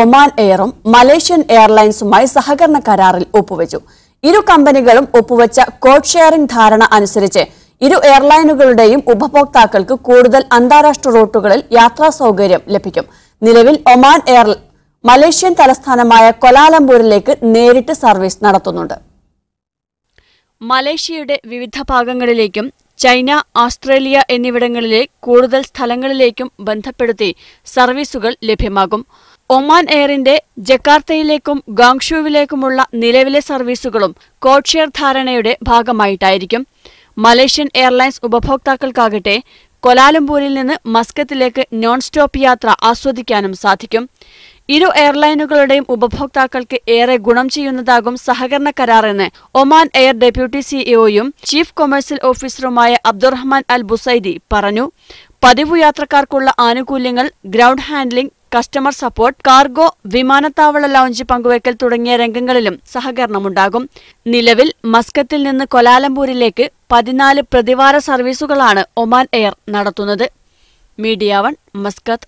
Oman എയറും Malaysian എയർലൈൻസുമായി സഹകരണ കരാറിൽ ഒപ്പുവെച്ചു. ഇരു കമ്പനികളും ഒപ്പുവെച്ച കോഡ് ഷെയറിംഗ് ധാരണ അനുസരിച്ച് ഇരു എയർലൈനുകളുടെയും ഉപഭോക്താക്കൾക്ക് കൂടുതൽ അന്താരാഷ്ട്ര റൂട്ടുകളിൽ യാത്രാ സൗകര്യം ലഭിക്കും. നിലവിൽ ഒമാൻ എയർ മലേഷ്യൻ തലസ്ഥാനമായ കൊലാലംപൂരിലേക്ക് നേരിട്ട് സർവീസ് നടത്തുന്നുണ്ട്. മലേഷ്യയുടെ വിവിധ ഭാഗങ്ങളിലേക്കും ചൈന ഓസ്ട്രേലിയ എന്നിവിടങ്ങളിലെ കൂടുതൽ സ്ഥലങ്ങളിലേക്കും ബന്ധപ്പെടുത്തി സർവീസുകൾ ലഭ്യമാകും. ഒമാൻ എയറിന്റെ ജക്കാർത്തയിലേക്കും ഗാങ്ഷുവിലേക്കുമുള്ള നിലവിലെ സർവീസുകളും കോഡ്ഷെയർ ധാരണയുടെ ഭാഗമായിട്ടായിരിക്കും. മലേഷ്യൻ എയർലൈൻസ് ഉപഭോക്താക്കൾക്കാകട്ടെ കൊലാലംപൂരിൽ നിന്ന് മസ്കത്തിലേക്ക് നോൺ സ്റ്റോപ്പ് യാത്ര ആസ്വദിക്കാനും സാധിക്കും. ഇരു എയർലൈനുകളുടെയും ഉപഭോക്താക്കൾക്ക് ഏറെ ഗുണം ചെയ്യുന്നതാകും സഹകരണ കരാറെന്ന് ഒമാൻ എയർ ഡെപ്യൂട്ടി സിഇഒയും ചീഫ് കൊമേഴ്സ്യൽ ഓഫീസറുമായ അബ്ദുറഹ്മാൻ അൽ ബുസൈദി പറഞ്ഞു. പതിവു യാത്രക്കാർക്കുള്ള ആനുകൂല്യങ്ങൾ ground handling customer support cargo വിമാനത്താവള ലോഞ്ച് പങ്കുവയ്ക്കൽ തുടങ്ങിയ രംഗങ്ങളിലും സഹകരണമുണ്ടാകും. നിലവിൽ മസ്കത്തിൽ നിന്ന് കൊലാലംപൂരിലേക്ക് പതിനാല് പ്രതിവാര സർവീസുകളാണ് ഒമാൻ എയർ നടത്തുന്നത്. Media one Muscat.